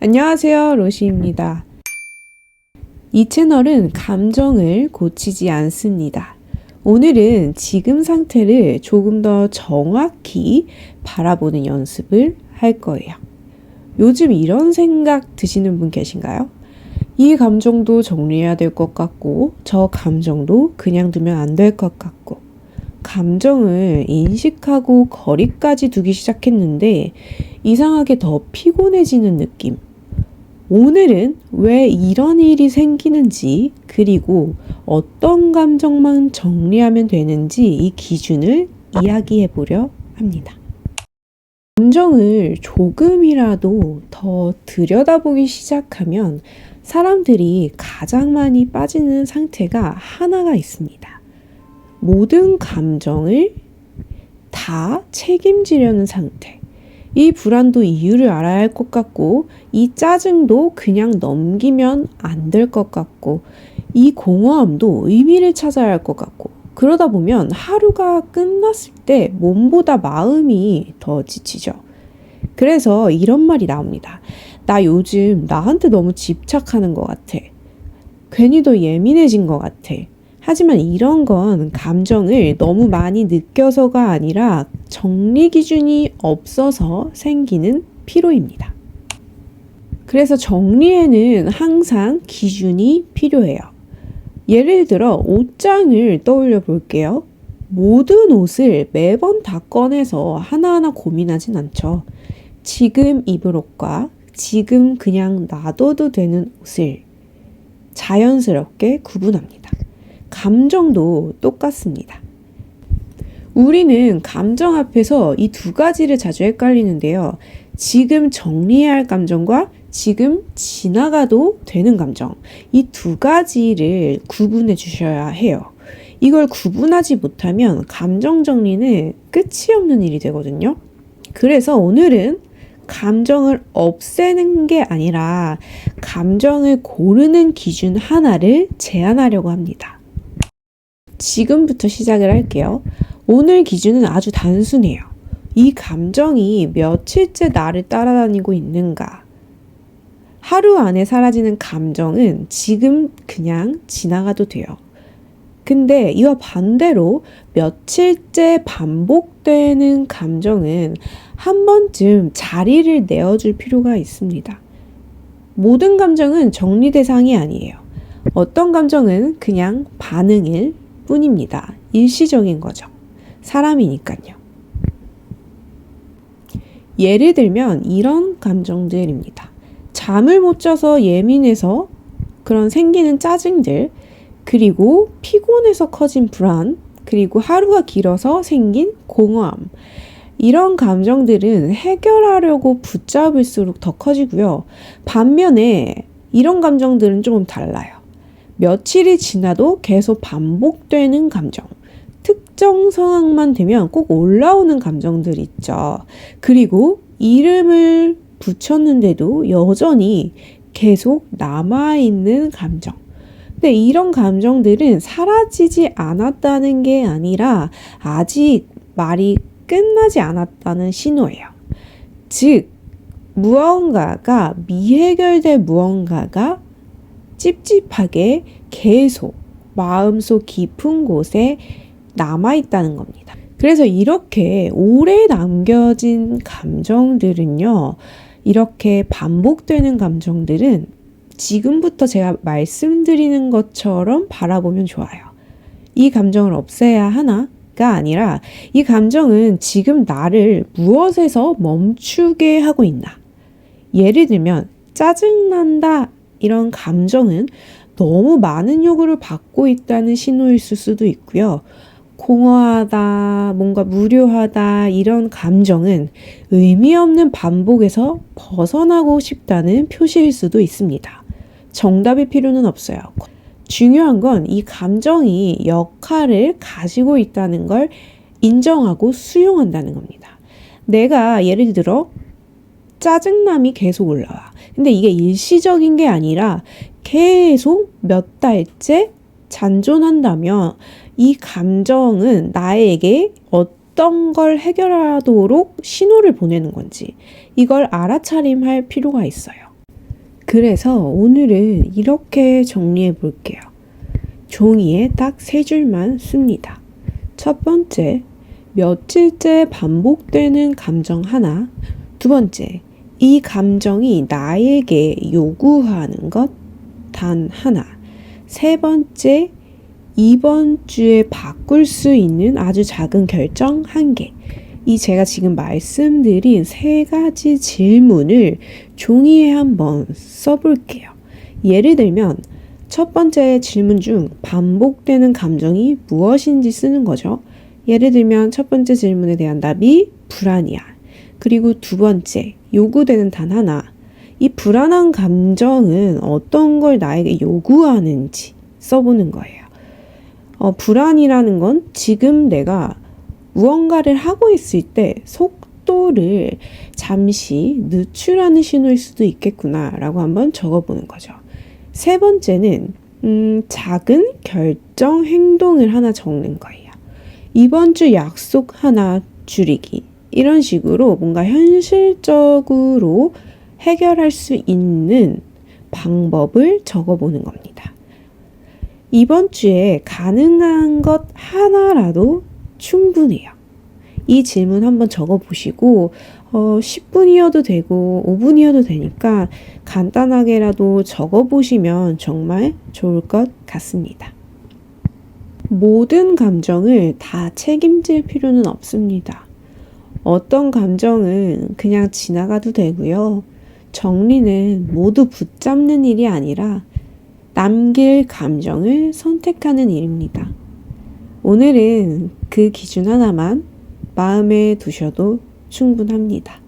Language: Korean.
안녕하세요. 로시입니다. 이 채널은 감정을 고치지 않습니다. 오늘은 지금 상태를 조금 더 정확히 바라보는 연습을 할 거예요. 요즘 이런 생각 드시는 분 계신가요? 이 감정도 정리해야 될 것 같고, 저 감정도 그냥 두면 안 될 것 같고, 감정을 인식하고 거리까지 두기 시작했는데, 이상하게 더 피곤해지는 느낌. 오늘은 왜 이런 일이 생기는지, 그리고 어떤 감정만 정리하면 되는지 이 기준을 이야기해 보려 합니다. 감정을 조금이라도 더 들여다보기 시작하면 사람들이 가장 많이 빠지는 상태가 하나가 있습니다. 모든 감정을 다 책임지려는 상태. 이 불안도 이유를 알아야 할 것 같고, 이 짜증도 그냥 넘기면 안 될 것 같고, 이 공허함도 의미를 찾아야 할 것 같고, 그러다 보면 하루가 끝났을 때 몸보다 마음이 더 지치죠. 그래서 이런 말이 나옵니다. 나 요즘 나한테 너무 집착하는 것 같아. 괜히 더 예민해진 것 같아. 하지만 이런 건 감정을 너무 많이 느껴서가 아니라 정리 기준이 없어서 생기는 피로입니다. 그래서 정리에는 항상 기준이 필요해요. 예를 들어 옷장을 떠올려 볼게요. 모든 옷을 매번 다 꺼내서 하나하나 고민하진 않죠. 지금 입을 옷과 지금 그냥 놔둬도 되는 옷을 자연스럽게 구분합니다. 감정도 똑같습니다. 우리는 감정 앞에서 이 두 가지를 자주 헷갈리는데요. 지금 정리해야 할 감정과 지금 지나가도 되는 감정. 이 두 가지를 구분해 주셔야 해요. 이걸 구분하지 못하면 감정 정리는 끝이 없는 일이 되거든요. 그래서 오늘은 감정을 없애는 게 아니라 감정을 고르는 기준 하나를 제안하려고 합니다. 지금부터 시작을 할게요. 오늘 기준은 아주 단순해요. 이 감정이 며칠째 나를 따라다니고 있는가? 하루 안에 사라지는 감정은 지금 그냥 지나가도 돼요. 근데 이와 반대로 며칠째 반복되는 감정은 한 번쯤 자리를 내어줄 필요가 있습니다. 모든 감정은 정리 대상이 아니에요. 어떤 감정은 그냥 반응일 뿐입니다. 일시적인 거죠. 사람이니까요. 예를 들면 이런 감정들입니다. 잠을 못 자서 예민해서 그런 생기는 짜증들, 그리고 피곤해서 커진 불안, 그리고 하루가 길어서 생긴 공허함. 이런 감정들은 해결하려고 붙잡을수록 더 커지고요. 반면에 이런 감정들은 조금 달라요. 며칠이 지나도 계속 반복되는 감정. 특정 상황만 되면 꼭 올라오는 감정들 있죠. 그리고 이름을 붙였는데도 여전히 계속 남아있는 감정. 근데 이런 감정들은 사라지지 않았다는 게 아니라 아직 말이 끝나지 않았다는 신호예요. 즉, 무언가가 미해결된 무언가가 찝찝하게 계속 마음속 깊은 곳에 남아 있다는 겁니다. 그래서 이렇게 오래 남겨진 감정들은요, 이렇게 반복되는 감정들은 지금부터 제가 말씀드리는 것처럼 바라보면 좋아요. 이 감정을 없애야 하나 가 아니라 이 감정은 지금 나를 무엇에서 멈추게 하고 있나. 예를 들면, 짜증난다. 이런 감정은 너무 많은 요구를 받고 있다는 신호일 수도 있고요. 공허하다, 뭔가 무료하다, 이런 감정은 의미 없는 반복에서 벗어나고 싶다는 표시일 수도 있습니다. 정답일 필요는 없어요. 중요한 건 이 감정이 역할을 가지고 있다는 걸 인정하고 수용한다는 겁니다. 내가 예를 들어 짜증남이 계속 올라와. 근데 이게 일시적인 게 아니라 계속 몇 달째 잔존한다면 이 감정은 나에게 어떤 걸 해결하도록 신호를 보내는 건지 이걸 알아차림할 필요가 있어요. 그래서 오늘은 이렇게 정리해 볼게요. 종이에 딱 세 줄만 씁니다. 첫 번째, 며칠째 반복되는 감정 하나. 두 번째, 이 감정이 나에게 요구하는 것 단 하나. 세 번째, 이번 주에 바꿀 수 있는 아주 작은 결정 한 개. 이 제가 지금 말씀드린 세 가지 질문을 종이에 한번 써볼게요. 예를 들면, 첫 번째 질문 중 반복되는 감정이 무엇인지 쓰는 거죠. 예를 들면, 첫 번째 질문에 대한 답이 불안이야. 그리고 두 번째, 요구되는 단 하나. 이 불안한 감정은 어떤 걸 나에게 요구하는지 써보는 거예요. 어, 불안이라는 건 지금 내가 무언가를 하고 있을 때 속도를 잠시 늦추라는 신호일 수도 있겠구나라고 한번 적어보는 거죠. 세 번째는 음, 작은 결정 행동을 하나 적는 거예요. 이번 주 약속 하나 줄이기. 이런 식으로 뭔가 현실적으로 해결할 수 있는 방법을 적어보는 겁니다. 이번 주에 가능한 것 하나라도 충분해요. 이 질문 한번 적어보시고, 어, 10분이어도 되고, 5분이어도 되니까 간단하게라도 적어보시면 정말 좋을 것 같습니다. 모든 감정을 다 책임질 필요는 없습니다. 어떤 감정은 그냥 지나가도 되고요. 정리는 모두 붙잡는 일이 아니라 남길 감정을 선택하는 일입니다. 오늘은 그 기준 하나만 마음에 두셔도 충분합니다.